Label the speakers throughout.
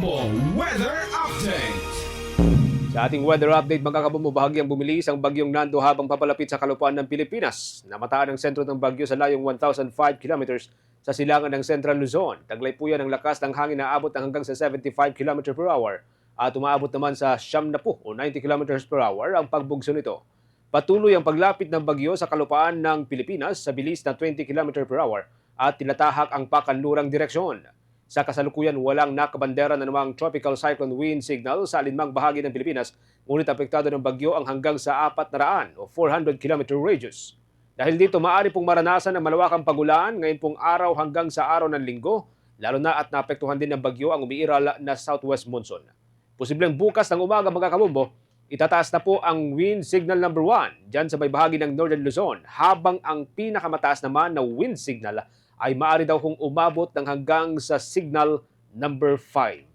Speaker 1: Bombo Weather Update.
Speaker 2: Sa ating weather update, magkakabumbo bahagyang bumilis ang bagyong Nando habang papalapit sa kalupaan ng Pilipinas. Namataan ang sentro ng bagyo sa layong 1,005 kilometers sa silangan ng Central Luzon. Taglay po yan ang lakas ng hangin na abot ng hanggang sa 75 km per hour at umaabot naman sa siyam na po o 90 km per hour ang pagbugso nito. Patuloy ang paglapit ng bagyo sa kalupaan ng Pilipinas sa bilis na 20 km per hour at tinatahak ang pakanlurang direksyon. Sa kasalukuyan, walang nakabandera na namang tropical cyclone wind signal sa alinmang bahagi ng Pilipinas, ngunit apektado ng bagyo ang hanggang sa 400 o 400 km radius. Dahil dito, maaari pong maranasan ang malawakang pagulan ngayon pong araw hanggang sa araw ng linggo, lalo na at naapektuhan din ng bagyo ang umiiral na southwest monsoon. Posibleng bukas ng umaga mga kabumbo, itataas na po ang wind signal number 1 dyan sa may bahagi ng Northern Luzon, habang ang pinakamataas naman na wind signal ay maaari daw kung umabot ng hanggang sa signal number 5.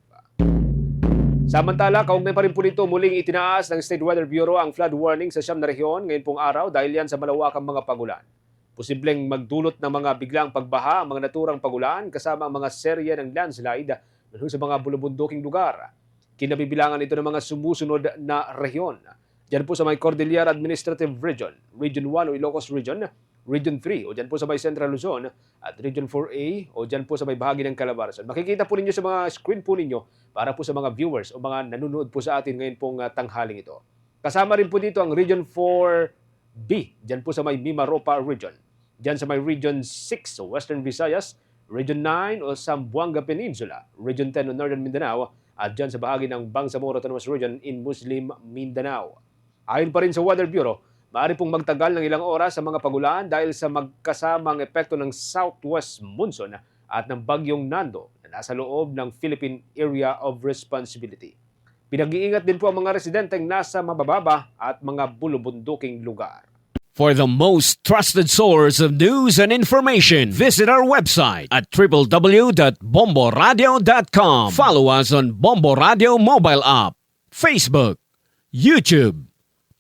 Speaker 2: Samantala, kaugnay pa rin po nito muling itinaas ng State Weather Bureau ang flood warning sa siyam na rehiyon ngayon pong araw dahil yan sa malawakang mga pagulan. Posibleng magdulot ng mga biglang pagbaha ang mga naturang pagulan kasama ang mga serye ng landslide lalo sa mga bulubunduking lugar. Kinabibilangan ito ng mga sumusunod na rehiyon. Diyan po sa may Cordillera Administrative Region, Region 1 o Ilocos Region, Region 3 o dyan po sa may Central Luzon at Region 4A o dyan po sa may bahagi ng Calabarzon. Makikita po ninyo sa mga screen po ninyo para po sa mga viewers o mga nanonood po sa atin ngayon pong uh, tanghaling ito. Kasama rin po dito ang Region 4B, dyan po sa may Mimaropa Region. Dyan sa may Region 6 o Western Visayas, Region 9 o Zamboanga Peninsula, Region 10 o Northern Mindanao, at dyan sa bahagi ng Bangsamoro Autonomous Region in Muslim Mindanao. Ayon pa rin sa Weather Bureau, maaari pong magtagal ng ilang oras sa mga pagulan dahil sa magkasamang epekto ng southwest monsoon at ng bagyong Nando na nasa loob ng Philippine Area of Responsibility. Pinag-iingat din po ang mga residenteng nasa mabababa at mga bulubunduking lugar.
Speaker 3: For the most trusted source of news and information, visit our website at www.bomboradio.com. Follow us on Bombo Radio mobile app, Facebook, YouTube,